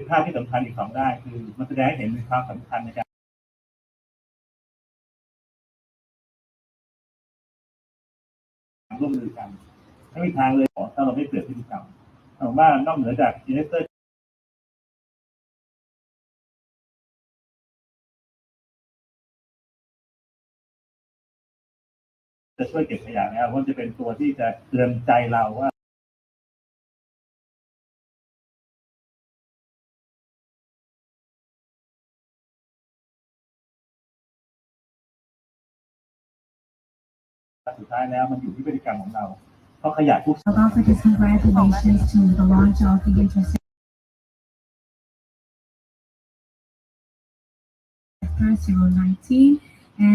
ือภาพที่สำคัญอีกสองด้านคือมันแสดงให้เห็นถึงความสำคัญในการร่วมมือกันไม่มีทางเลยขอถ้าเราไม่เปลี่ยนพฤติกรรมผมว่านอกเหนือจากอินเวสเตอร์จะช่วยเก็บขยะแล้วเพราจะเป็นตัวที่จะเตือนใจเราว่า สุดท้ายแล้วมันอยู่ที่พฤติกรรมของเราเพราะขยะทุก South Africa's congratulations to the launch of the Interceptor 019